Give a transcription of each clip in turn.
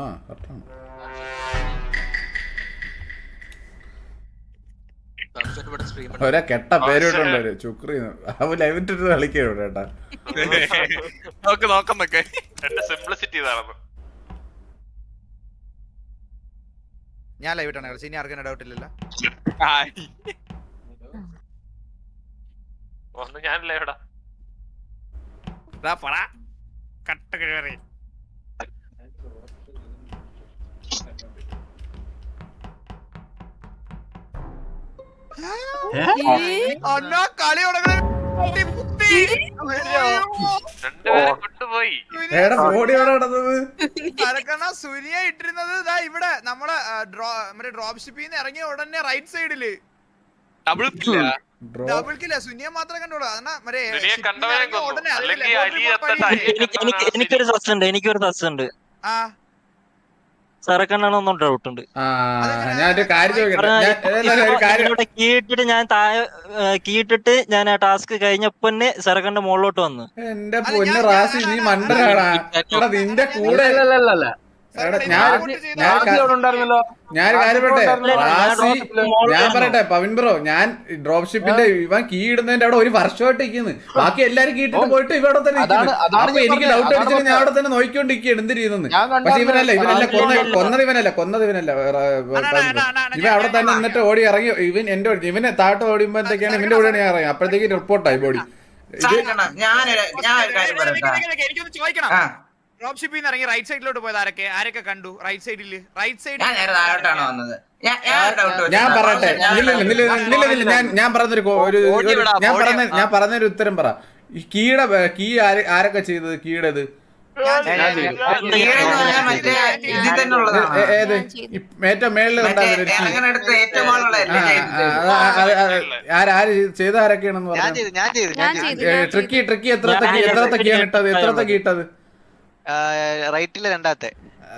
ആ കറക്റ്റാണ്. ഒരാ കെട്ട പേരിട്ടുണ്ട് ഒരു ചുക്രി. അവ ലൈവിട്ടിട്ട് കളിക്കോ ചേട്ടാ നോക്ക് നോക്കുന്നൊക്കെ എന്റെ സിംപ്ലിസിറ്റി ഇതാണെന്ന്. ഞാൻ ലൈവ് ഇട്ടാണ് കളിച്ചത് ഇനി ആർക്കും ഡൗട്ട് ഇല്ലല്ലോ. ഒന്ന് ഞാനല്ലേ ഇവിടെ കട്ട കഴിവേറി അണ്ണാ കളി സുനിയ ഇട്ടിരുന്നത്. ഇതാ ഇവിടെ നമ്മളെ മറ്റേ ഡ്രോപ്പ് ഷിപ്പിൽ നിന്ന് ഇറങ്ങിയ ഉടനെ റൈറ്റ് സൈഡിൽ ഡബിൾ കില്ല ഡബിൾ കില്ല സുനിയ മാത്രമേ കണ്ടോളൂ അതാ മറ്റേ. ഉടനെ എനിക്കൊരു സസ്റ്റുണ്ട് ഉണ്ട് എനിക്കൊരു സസ്റ്റുണ്ട് ഉണ്ട് ആ. ഒരു ഡൗട്ട് ഉണ്ട്. കീട്ടിട്ട് ഞാൻ താഴെ കീട്ടിട്ട് ഞാൻ ആ ടാസ്ക് കഴിഞ്ഞപ്പോ കഴിഞ്ഞപ്പന്നെ സറക്കണ്ണ മുകളിലോട്ട് വന്നു. എന്റെ പൊന്നു റാസി നീ മണ്ടനാടാ. നിന്റെ കൂടെ ഞാൻ- പറയട്ടെ? പവിൻ ബ്രോ ഞാൻ ഡ്രോപ്പ് ഷിപ്പിന്റെ ഇവൻ കീ ഇടുന്നതിന്റെ അവിടെ ഒരു വർഷമായിട്ട് ഇരിക്കുന്നു ബാക്കി എല്ലാരും കീ ഇട്ടിട്ട് പോയിട്ട് ഇവിടെ തന്നെ അപ്പൊ എനിക്ക് ഡൗട്ട് അടിച്ചത് അടിച്ചിട്ട് ഞാൻ അവിടെ തന്നെ നോക്കിക്കൊണ്ടിരിക്കുകയാണ്. എന്ത് ചെയ്യുന്നു പക്ഷെ ഇവനല്ല ഇവനല്ല കൊന്ന കൊന്നത് ഇവനല്ല കൊന്നത് ഇവനല്ല ഇവൻ അവിടെ തന്നെ എന്നിട്ട് ഓടി ഇറങ്ങി ഇവൻ എന്റെ ഇവനെ താഴോട്ട് ഓടിയുമ്പോഴത്തേക്കാണ് ഇവന്റെ കൂടെ ഞാൻ ഇറങ്ങി അപ്പോഴത്തേക്ക് റിപ്പോർട്ടായി ബോഡി ഞാൻ ഞാനൊരു ഞാൻ ഒരു കാര്യം പറയട്ടെ നിക്ക്, നിക്ക്, എനിക്കൊന്ന് ചോദിക്കണം. ഡ്രോപ്പ് ഷിപ്പിൽ നിന്ന് ഇറങ്ങി റൈറ്റ് സൈഡിലോട്ട് പോയത് ആരൊക്കെ? ആരൊക്കെ കണ്ടു? റൈറ്റ് സൈഡിൽ റൈറ്റ് സൈഡിൽ ഞാൻ നേരെ താഴോട്ടാണ് വന്നത്. ഞാൻ ഞാൻ ഞാൻ വെച്ചിട്ടുണ്ട്. പറയട്ടെ. ഞാൻ ഞാൻ ഞാൻ പറഞ്ഞൊരു ഞാൻ പറഞ്ഞ. ഞാൻ പറഞ്ഞൊരു ഉത്തരം പറ. ഈ കീയുടെ കീ ആര് ആരൊക്കെ ചെയ്തത്? കീടത്? ഏറ്റവും മേളിൽ അത് ആര് ആര് ചെയ്ത്- ആരൊക്കെയാണെന്ന് പറഞ്ഞു? ഞാൻ ചെയ്തു ഞാൻ ഞാൻ ചെയ്തു. ചെയ്തു ട്രിക്കി ട്രിക്കി എത്ര എത്ര കീ ഇട്ടത്? എത്രത്തെ കീ ഇട്ടത്? റൈറ്റിലെ രണ്ടാമത്തെ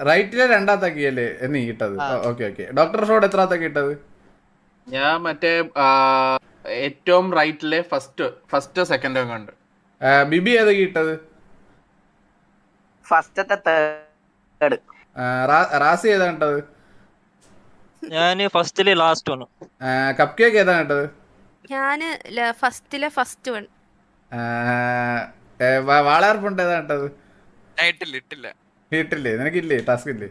റൈറ്റിലെ രണ്ടാമത്തെ കീ അല്ലേ നീ കിട്ടത് ഓക്കെ ഓക്കെ. ഡോക്ടർ ഷോഡ് എത്രാത്തെ കിട്ടത് ഞാൻ മറ്റേ ഏറ്റവും റൈറ്റിലെ ഫസ്റ്റ് ഫസ്റ്റ് സെക്കൻഡ് കണ്ട് ആ, ബിബി ഏത് കിട്ടത് ഇട്ടത്? ഫസ്റ്റത്തെ തേർഡ് റാസി ഏതാണ് ഇട്ടത്? ഞാൻ ഫസ്റ്റിലെ ലാസ്റ്റ് വൺ കപ്പ് കേക്ക് ഏതാണ് ഇട്ടത്? ഞാൻ ഫസ്റ്റിലെ ഫസ്റ്റ് വൺ വാളാർപ്പുണ്ട് ഏതാ ഞാൻ ഇട്ടില്ല ഇട്ടില്ല. നിനക്കില്ലേ? ടാസ്ക് ഇല്ലേ?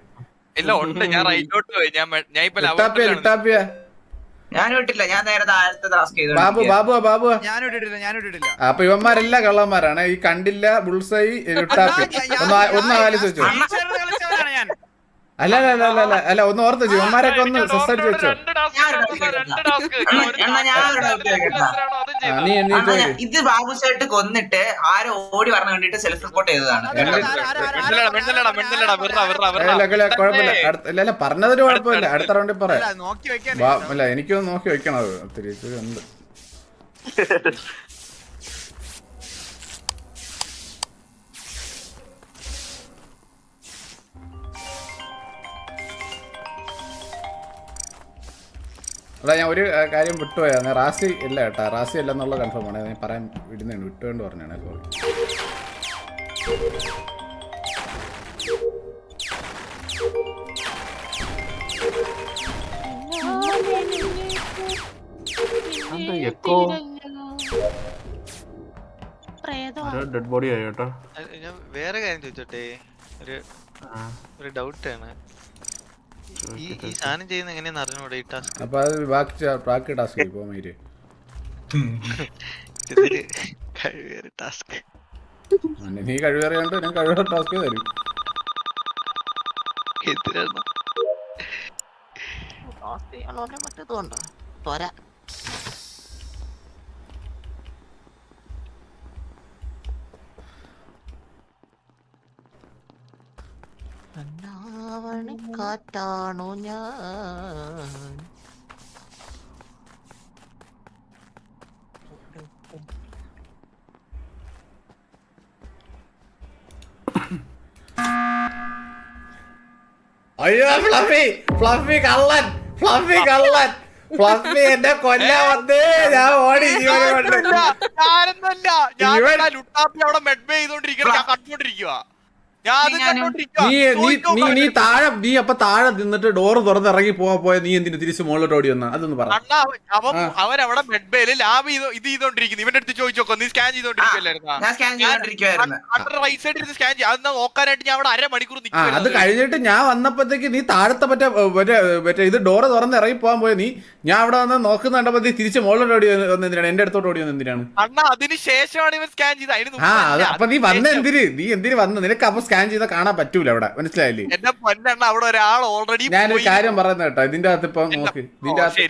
ഇല്ല ഉണ്ട്. ഞാൻ റൈറ്റോട്ട് പോയി. ഞാൻ ഞാൻ ഇപ്പൊ ലിട്ടാപ്പിയ ലവോട്ടിലാണ്. ഞാൻ വിട്ടില്ല ഞാൻ നേരെ താഴത്തെ ടാസ്ക് ചെയ്തു ബാബു ബാബു ബാബു. ഞാനും ഇട്ടിട്ടില്ല ഞാനും ഇട്ടിട്ടില്ല. അപ്പൊ ഇവന്മാരെല്ലാം കള്ളന്മാരാണ്. ഈ കണ്ടില്ല ബുൾസൈ ഒന്ന് ഒന്ന് ആലോചിച്ച് വെച്ചോ ടീച്ചറിന് കളിച്ചവനാണ് ഞാൻ അല്ല അല്ല അല്ല അല്ല അല്ല അല്ല ഒന്ന് ഓർത്ത് വെച്ചു ഇവന്മാരൊക്കെ ഒന്ന് വെച്ചോ. നീ നീ ഇത് ബാബു ചേട്ട് കൊന്നിട്ട് ആരോ ഓടി പറഞ്ഞു കണ്ടിട്ട് സെൽഫ് റിപ്പോർട്ട് ചെയ്തതാണ്. കുഴപ്പമില്ല. പറഞ്ഞതൊരു കുഴപ്പമില്ല. അടുത്ത. റൗണ്ടിൽ പറയാം അല്ല, എനിക്കൊന്ന് നോക്കി വെക്കണം അത്. ഒത്തിരി ഉണ്ട്. എടാ ഞാൻ ഒരു കാര്യം വിട്ടുപോയാ റാസി ഇല്ല കേട്ടാ. റാസി അല്ല എന്നുള്ള കൺഫേം ആണ്. ഞാൻ പറയാൻ വിടുന്നുണ്ട് വിട്ടുകൊണ്ട് പറഞ്ഞാണ് സോറി ഡെഡ് ബോഡി ആയി കേട്ടോ. ഞാൻ വേറെ കാര്യം ചോദിച്ചോട്ടെ? ഒരു ഒരു ഒരു ഡൗട്ടാണ് ഈ ഈ സാധനം ചെയ്യുന്ന എങ്ങനെയാന്ന് അറിഞ്ഞൂടെ ഈ ടാസ്ക് അപ്പൊ അത് ബാക്കി ബാക്കി ടാസ്ക് പോകാൻ മയിര് ഇതൊരു കഴിവേറെ ടാസ്ക് നീ കഴിവേറിയാണ്ട് ഞാൻ കഴിവേറെ ടാസ്ക് തരും. എന്തിനാണ് മറ്റേതുണ്ടോ പോരാ. കാറ്റാണോ ഞാൻ? അയ്യോ ഫ്ലഫി ഫ്ലഫി കള്ളൻ ഫ്ലഫി കള്ളൻ. ഫ്ലഫി എന്നെ കൊല്ലാൻ വന്ന്. ഞാൻ ഓടി ജീവനെ കൊണ്ട്. ഞാനൊന്നുമല്ല ഞാൻ ലുട്ടാപ്പി അവിടെ മെഡ്ബേ ചെയ്തോണ്ടിരിക്കണം ഞാൻ നീ നീ നീ. താഴെ നീ അപ്പൊ താഴെ നിന്നിട്ട് ഡോറ് തുറന്ന് ഇറങ്ങി പോവാ പോയ. നീ എന്തിനു തിരിച്ച് മുകളിലോട്ട് ഓടി വന്ന? അതൊന്ന് പറ. അണ്ണാ അവൻ- അവൻ. അവിടെ ബെഡ് ബേൽ ലാബ് ചെയ്തോ ഇത് ചെയ്തോണ്ടിരിക്കുന്നു. ഇവന്റെ അടുത്ത് ചോദിച്ചോക്കോ നീ സ്കാൻ ചെയ്തോണ്ടിരിക്കുന്നു ഞാൻ സ്കാൻ നോക്കാനായിട്ട് ഞാൻ അവിടെ അരമണിക്കൂർ അത് കഴിഞ്ഞിട്ട് ഞാൻ വന്നപ്പോഴത്തേക്ക് നീ താഴത്തെ മറ്റേ മറ്റേ ഇത് ഡോറ് തുറന്ന് ഇറങ്ങി പോവാൻ പോയ നീ. ഞാൻ അവിടെ വന്ന് നോക്കുന്ന കണ്ടപ്പോ തിരിച്ചു മുകളിലോട്ട് ഓടി വന്ന എന്തിനാണ്? എന്റെ അടുത്തോട്ട് ഓടി വന്ന എന്തിനാണ്? അണ്ണാ അതിന് ശേഷമാണ് ഇവൻ സ്കാൻ ചെയ്ത് അതിന്. അപ്പൊ നീ വന്ന. എന്തിന്? നീ എന്തിന് വന്നു? നിനക്ക് അപ്പൊ സ്കാൻ ചെയ്താൽ കാണാൻ പറ്റൂല അവിടെ. മനസ്സിലായില്ലേ? എന്റെ പൊന്നെണ്ണ അവിടെ ഒരാൾ ഓൾറെഡി ഞാനൊരു കാര്യം പറയുന്നത് കേട്ടോ. ഇതിന്റെ അകത്ത് ഇപ്പൊ നോക്ക്. ഇതിന്റെ അകത്ത്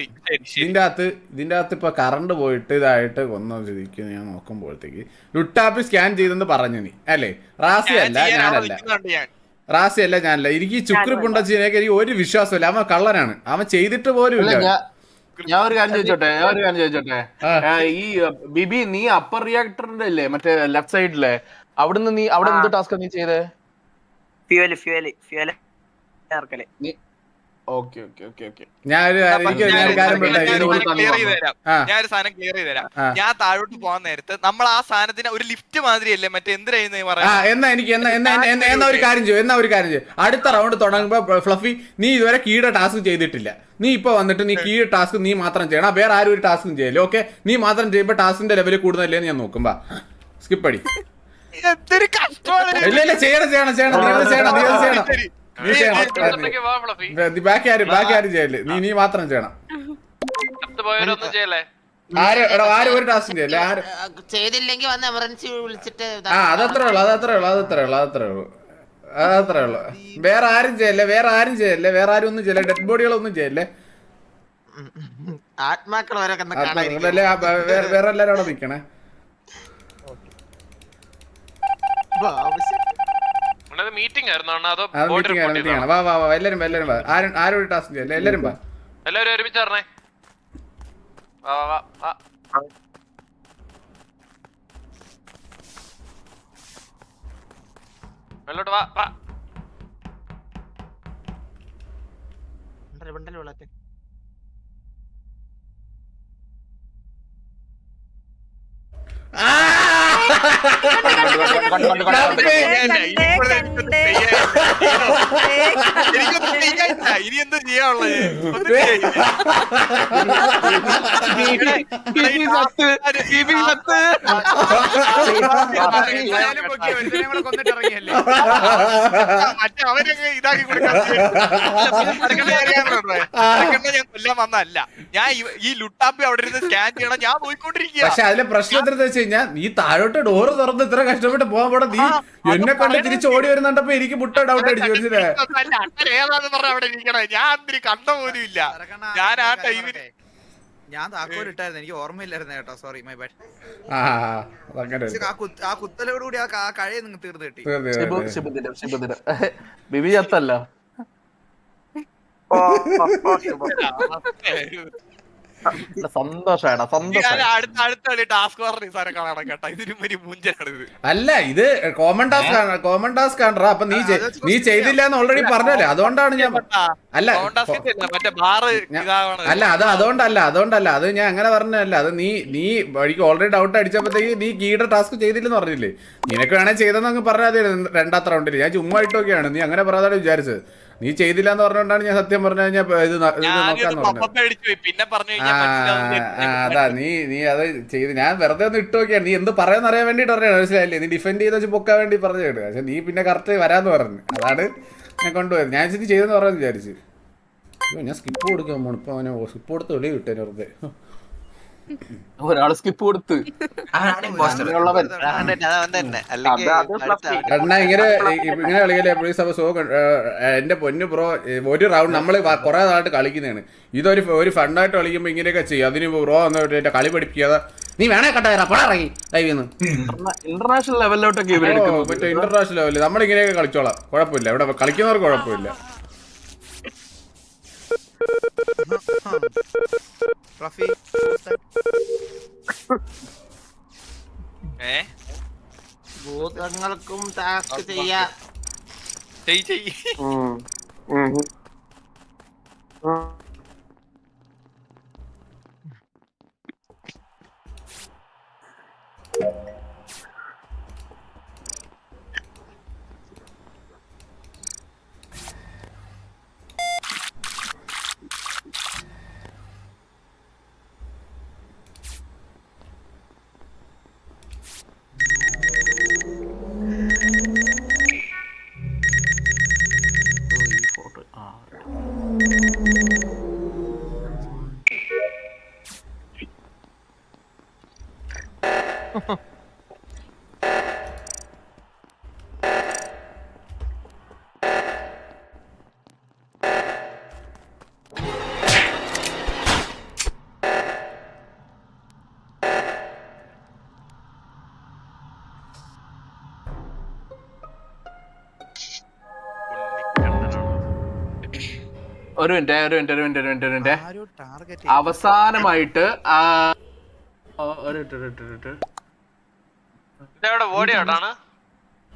ഇതിന്റെ അകത്ത് ഇതിന്റെ അകത്ത് ഇപ്പൊ കറണ്ട് പോയിട്ട് ഇതായിട്ട് കൊന്ന ചോദിക്കുന്നു ഞാൻ നോക്കുമ്പോഴത്തേക്ക്. ലുട്ടാപ്പ് സ്കാൻ ചെയ്തെന്ന് പറഞ്ഞു നീ അല്ലേ? റാസി അല്ല ഞാനല്ല. റാസി അല്ല ഞാനല്ല. എനിക്ക് ഈ ചുക്രി പുണ്ടച്ചിനൊക്കെ എനിക്ക് ഒരു വിശ്വാസമില്ല. അവൻ കള്ളനാണ്. അവൻ ചെയ്തിട്ട് പോലും ഇല്ല. ഞാൻ ഞാൻ ഒരു കാര്യം ചോദിച്ചോട്ടെ? ഞാൻ ഒരു കാര്യം ചോദിച്ചോട്ടെ? ഈ ബിബി നീ അപ്പർ റിയാക്ടറിന്റെ അല്ലേ മറ്റേ ലെഫ്റ്റ് സൈഡിലെ അവിടുന്ന് നീ അവിടെ എന്ത് ടാസ്ക് നീ ചെയ്തേ? Fuel fuel fuel ചേർക്കൽ. Okay okay okay okay. ഞാനൊരു ഞാൻ ഞാനൊരു സാധനം ക്ലിയർ ചെയ്ത് തരാം. ഞാൻ താഴോട്ട് പോകാൻ നേരത്ത് നമ്മൾ ആ സാധനത്തിന് ഒരു ലിഫ്റ്റ് മാതിരിയല്ലേ? മറ്റേ എന്തിനായിരുന്നു ആ എന്നാ എനിക്ക് എന്നാ ഒരു കാര്യം ചെയ്യും എന്നാ ഒരു കാര്യം ചെയ്യും. അടുത്ത റൗണ്ട് തുടങ്ങുമ്പോ ഫ്ലഫി നീ ഇതുവരെ കീഴ ടാസ്ക് ചെയ്തിട്ടില്ല. നീ ഇപ്പൊ വന്നിട്ട് നീ കീഴ ടാസ്ക് നീ മാത്രം ചെയ്യണം. വേറെ ആരും ഒരു ടാസ്കും ചെയ്യല്ലേ? ഓക്കെ നീ മാത്രം ചെയ്യുമ്പോ ടാസ്കിന്റെ ലെവൽ കൂടുതലല്ലേ ഞാൻ നോക്കുമ്പോ. സ്കിപ്പ് അടി. എന്തൊരു കഷ്ടമാണ്. ഇല്ല ഇല്ല ചെയ്യണം ചെയ്യണം ചെയ്യണം. നീ അത് ചെയ്യണം നീ അത് ചെയ്യണം. നീ ചെയ്യണം. ബാക്കി ആരും ബാക്കി ആരും ചെയ്യല്ലേ? നീ നീ മാത്രം ചെയ്യണം. പോയവരൊന്നും ചെയ്യല്ലേ? ആര് ആരും ഒരു ടാസ്കും ചെയ്യല്ലേ ആരും? ചെയ്തില്ലെങ്കിൽ വന്ന് എമർജൻസി വിളിച്ചിട്ട് ആ അതത്രേ ഉള്ളു അതത്രേ ഉള്ളു അതത്രേ ഉള്ളു അതത്രേ ഉള്ളു. അതത്രേ ഉള്ളു. വേറെ ആരും ചെയ്യല്ലേ? വേറെ ആരും ചെയ്യല്ലേ? വേറെ ആരും ഒന്നും ചെയ്യല്ലേ? ഡെഡ് ബോഡികളൊന്നും ചെയ്യല്ലേ? ആത്മാക്കൾ വേറെ എല്ലാരും അവിടെ നിക്കണേ ആവശ്യം. അണ്ണാ മീറ്റിംഗ് ആയിരുന്നു അണ്ണാ. അതോ ആണ് റിപ്പോർട്ട് വാ വാ വാ എല്ലാരും എല്ലാരും വാ. ആരും ആരും ഒരു ടാസ്ക് ചെയ്യല്ലേ എല്ലാരും വാ. എല്ലാവരും ഒരുമിച്ച് പറഞ്ഞേ വാ വാ വാ വാ. മേലോട്ട് വാ വാ. ഉണ്ടല്ലോ, ഉണ്ടല്ലോ വെള്ളത്തിൽ. ആ! എനിക്കൊന്നും ചെയ്യാനില്ല. ഇനി എന്ത് ചെയ്യാനുള്ളത്? ഒന്നും ചെയ്യാനില്ല. എന്തായാലും പൊക്കി, ഒരുത്തനെയും കൂടെ കൊന്നിട്ട് ഇറങ്ങിയല്ലേ? മറ്റേ അവരങ്ങ് ഇതാക്കി കൊടുക്കാൻ ഞാൻ കൊല്ലാൻ വന്നല്ല ഞാൻ ഈ- ലുട്ടാപ്പി അവിടെ ഇരുന്ന് സ്കാൻ ചെയ്യണം. ഞാൻ പോയിക്കൊണ്ടിരിക്കുക പക്ഷെ അതിലെ പ്രശ്നം എന്താ വെച്ച് കഴിഞ്ഞാൽ നീ താഴോട്ട് ഡോറ് തുറന്ന് ഇത്ര കഷ്ടപ്പെട്ട് പോകാൻ പോടെ നീ എന്നെ കണ്ട് തിരിച്ച് ഓടി വരുന്നുണ്ടപ്പോ എനിക്ക് മുട്ട ഡൗട്ട് അടിച്ചു മനസ്സിലായേ? ഇരിക്കണേ. ഞാൻ അതിന് കണ്ട പോലും ഇല്ല. ഞാൻ ആ പറയട്ടെ? ഞാൻ താക്കോൽ ഇട്ടായിരുന്നു എനിക്ക് ഓർമ്മയില്ലായിരുന്നു കേട്ടോ. സോറി മൈ ബാഡ് ആ കുത്തലോട് കൂടി ആ കഴയെ നിങ്ങൾ തീർന്നു കിട്ടി. ബിബി ചത്തല്ല. അല്ല ഇത്. കോമൺ ടാസ്ക് ആണ് കോമൺ ടാസ്ക് ആണ് അപ്പൊ നീ ചെയ്- നീ ചെയ്തില്ല എന്ന് ഓൾറെഡി പറഞ്ഞല്ലേ. അതുകൊണ്ടാണ് ഞാൻ അല്ല അല്ല അത് അതുകൊണ്ടല്ല അതുകൊണ്ടല്ല. അത് ഞാൻ അങ്ങനെ പറഞ്ഞല്ല അത് നീ നീ വഴിക്ക് ഓൾറെഡി ഡൗട്ട് അടിച്ചപ്പോഴത്തേക്ക് നീ കീയുടെ ടാസ്ക് ചെയ്തില്ലെന്ന് പറഞ്ഞില്ലേ? നിനക്ക് വേണേ ചെയ്തെന്ന് അങ്ങ് പറഞ്ഞാൽ മതി. രണ്ടാമത്തെ റൗണ്ടിൽ ഞാൻ ചുമ്മാ ഇട്ടൊക്കെയാണ്. നീ അങ്ങനെ പറയാതെ വിചാരിച്ചത്. നീ ചെയ്തില്ല എന്ന് പറഞ്ഞുകൊണ്ടാണ് ഞാൻ സത്യം പറഞ്ഞു കഴിഞ്ഞാൽ ഇത്. അതാ നീ നീ അത് ചെയ്ത് ഞാൻ വെറുതെ ഒന്ന് ഇട്ട് നോക്കിയാണ് നീ എന്ത് പറയാന്ന് അറിയാൻ വേണ്ടിട്ട് പറഞ്ഞു മനസ്സിലായില്ലേ? നീ ഡിഫെൻഡ് ചെയ്ത് വെച്ച് പൊക്കാൻ വേണ്ടി പറഞ്ഞു കേട്ടു പക്ഷെ നീ പിന്നെ കറക്റ്റ് വരാന്ന് പറഞ്ഞു. അതാണ് ഞാൻ കൊണ്ടുപോയത്. ഞാൻ ചെയ്തെന്ന് പറയാൻ വിചാരിച്ചു. ഞാൻ സ്കിപ്പ് കൊടുക്കാൻ പോകണം ഇപ്പൊ അവനെ സ്കിപ്പ് കൊടുത്ത് വെളിയിൽ വിട്ടേനെ വെറുതെ. ഒരാൾ സ്കിപ്പ് കൊടുത്ത്. ഇങ്ങനെ ഇങ്ങനെ കളിക്കല്ലേ? പ്ലീസ് അപ്പൊ സോ എന്റെ പൊന്നു ബ്രോ ഒരു റൗണ്ട് നമ്മൾ കുറെ നാളായിട്ട് കളിക്കുന്നതാണ്. ഇതൊരു ഒരു ഫണ്ടായിട്ട് കളിക്കുമ്പോ ഇങ്ങനെയൊക്കെ ചെയ്യും. അതിന് ബ്രോ എന്നിട്ട് എന്റെ കളി പഠിപ്പിക്കാതെ നീ വേണേ കട്ടാ പട ഇറങ്ങി. ലൈവിന്ന് ഇന്റർനാഷണൽ ലെവലിലോട്ടൊക്കെ മറ്റേ ഇന്റർനാഷണൽ ലെവലിൽ നമ്മൾ ഇങ്ങനെയൊക്കെ കളിച്ചോളാം. കുഴപ്പമില്ല. ഇവിടെ കളിക്കുന്നവർക്ക് കുഴപ്പമില്ല. റഫി ഏ ഭൂതങ്ങൾക്കും ടാസ്ക് ചെയ്യാം. ചെയ് ചെയ് ഒരു മിനിറ്റ് ഒരു മിനിറ്റ് ഒരു മിനിറ്റ് ഒരു മിനിറ്റ് ഒരു മിനിറ്റ്. ടാർഗറ്റ് അവസാനമായിട്ട്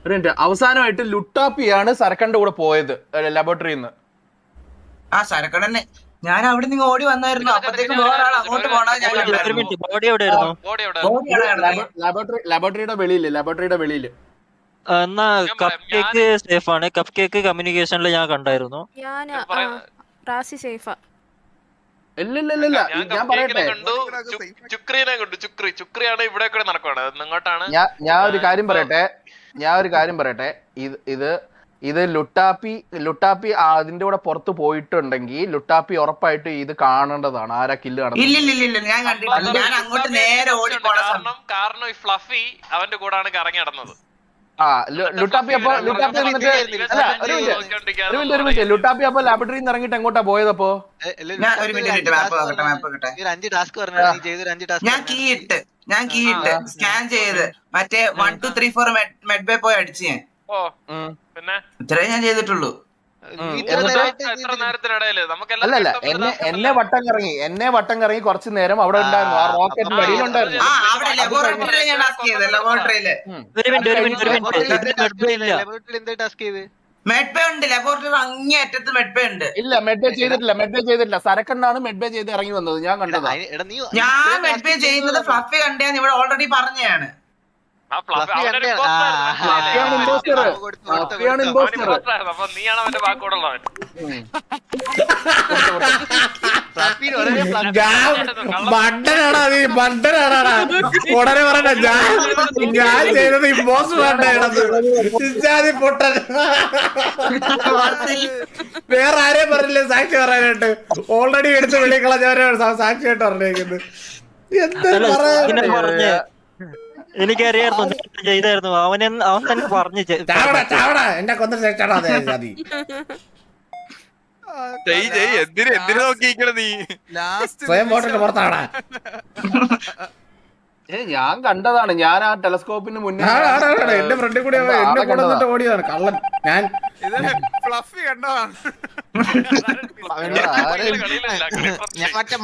ഒരു മിനിറ്റ് അവസാനമായിട്ട് ലുട്ടാപ്പിയാണ് സരക്കന്റെ കൂടെ പോയത് ലബോറട്ടറിയിൽ നിന്ന് ആ സരക്കടന്നെ ഞാൻ അവിടെ നിന്ന് ഓടി വന്നായിരുന്നു. അപ്പത്തേക്കും വേറെ ആൾ അങ്ങോട്ട് പോണത് ഞാൻ ഒരു മിനിറ്റ് ബോഡി എവിടെയായിരുന്നു? ബോഡി എവിടെ? ഓടിയാണ് ലബോറട്ടറി ലബോറട്ടറിയുടെ വെളിയിൽ ലബോറട്ടറിയുടെ വെളിയിൽ. എന്നാ കപ്പ് കേക്ക് സേഫ് ആണ്. കപ്പ് കേക്ക് കമ്മ്യൂണിക്കേഷനിൽ ഞാൻ കണ്ടായിരുന്നു റാസി സേഫ. ഇല്ല ഇല്ല ഇല്ല ഇല്ല ഞാൻ പറയട്ടെ ചുക്രീനെ കണ്ടു. ചുക്രി ചുക്രിയാണ് ഇവിടെ കൂടെ നടക്കുവാണ്. നിങ്ങോട്ടാണ്. ഞാൻ ഞാൻ ഒരു കാര്യം പറയട്ടെ. ഞാൻ ഒരു കാര്യം പറയട്ടെ. ഇത് ഇത് ഇത് ലുട്ടാപ്പി ലുട്ടാപ്പി അതിന്റെ കൂടെ പുറത്ത് പോയിട്ടുണ്ടെങ്കിൽ ലുട്ടാപ്പി ഉറപ്പായിട്ട് ഇത് കാണേണ്ടതാണ്. ആരാ കില്ല് കാണുന്നത്? ഇല്ല ഇല്ല ഇല്ല ഞാൻ കണ്ടിട്ടില്ല. ഞാൻ അങ്ങോട്ട് നേരെ ഓടി കാരണം കാരണം ഈ ഫ്ലഫി അവന്റെ കൂടാണ് കറങ്ങി നടന്നത്. ആ ലുട്ടാപ്പി അപ്പൊ ലുട്ടാപ്പി എന്നിട്ട് അല്ല ഒരു മിനിറ്റ് ഒരു മിനിറ്റ് ഒരു മിനിറ്റ് ലുട്ടാപ്പി അപ്പൊ ലാബറട്ടറിയിൽ നിന്ന് ഇറങ്ങിയിട്ട് എങ്ങോട്ടാ പോയതപ്പോ ഞാൻ ഒരു മിനിറ്റ് മിനിറ്റ് മാപ്പ് നോക്കട്ടെ മാപ്പ് നോക്കട്ടെ ഒരു അഞ്ച് ടാസ്ക് പറഞ്ഞു നീ ചെയ്തൊരു അഞ്ച് ടാസ്ക് ഞാൻ കീ ഇട്ട് ഞാൻ കീ ഇട്ട് സ്കാൻ ചെയ്ത്. മറ്റേ one two three four medbay പോയി അടിച്ച് ഞാൻ. ഓ പിന്നെ? ഇത്രേ ഞാൻ ചെയ്തിട്ടുള്ളൂ. അല്ലല്ല എന്നെ. എന്നെ വട്ടം കറങ്ങി എന്നെ വട്ടം കറങ്ങി കുറച്ച് നേരം അവിടെ ഉണ്ടായിരുന്നു. ആ റോക്കറ്റിന്റെ അടിയിലുണ്ടായിരുന്നു ആ അവിടെ ലബോറട്ടറിയിൽ ഞാൻ ടാസ്ക് ചെയ്ത് ലബോറട്ടറിയിൽ ഒരു മിനിറ്റ് ഒരു മിനിറ്റ് ഒരു മിനിറ്റ്. ഇല്ല. എന്താ ടാസ്ക് ചെയ്ത്? മെഡ്ബേ ഉണ്ട് ലബോറട്ടറി അങ്ങേ അറ്റത്ത് മെഡ്ബേ ഉണ്ട്. ഇല്ല മെഡ്ബേ ചെയ്തിട്ടില്ല മെഡ്ബേ ചെയ്തിട്ടില്ല. സരക്കണ്ണാണ് മെഡ്ബേ ചെയ്ത് ഇറങ്ങി വന്നത്. ഞാൻ കണ്ടത്. എടാ നീ ഞാൻ മെഡ്ബേ ചെയ്യുന്നത് ഫ്ലഫി കണ്ടേ ഇവിടെ ഓൾറെഡി പറഞ്ഞതാണ്. നീയാണ് അവന്റെ ബാക്കോടുള്ളവൻ ബണ്ടനാടാ നീ ഉടനെ പറയണ്ട. ഞാൻ ഞാൻ ചെയ്തത് പൊട്ടൻ. വേറെ ആരെയും പറഞ്ഞില്ലേ. സാക്ഷി പറയാനായിട്ട്. ഓൾറെഡി എടുത്ത് വെളിക്കളഞ്ഞവരാണ് സാക്ഷിയായിട്ട് പറഞ്ഞേക്കുന്നത്. എന്താ പറയാ പറഞ്ഞ് എനിക്കറിയായിരുന്നു നേരത്തെ ചെയ്തായിരുന്നു. അവൻ അവൻ തന്നെ പറഞ്ഞു ചെ- ചാവടാ ചാവടാ എന്നെ കൊന്ന ശേഷാണോ അതെ ജാതി. ചെയ് ചെയ് എന്തിന് എന്തിനു നോക്കിയിരിക്കണ നീ? ലാസ്റ്റ് സ്വയം വോട്ടിട്ട് പുറത്താടാ. ഏ ഞാൻ കണ്ടതാണ്. ഞാൻ ആ ടെലസ്കോപ്പിന് മുന്നേ എന്റെ ഫ്രണ്ടിൽ കൂടി അവൻ എന്നെ ഓടിയതാണ്. കള്ളൻ. ഞാൻ ഇത് ഫ്ലഫി കണ്ടതാണ്. ഞാൻ മറ്റേ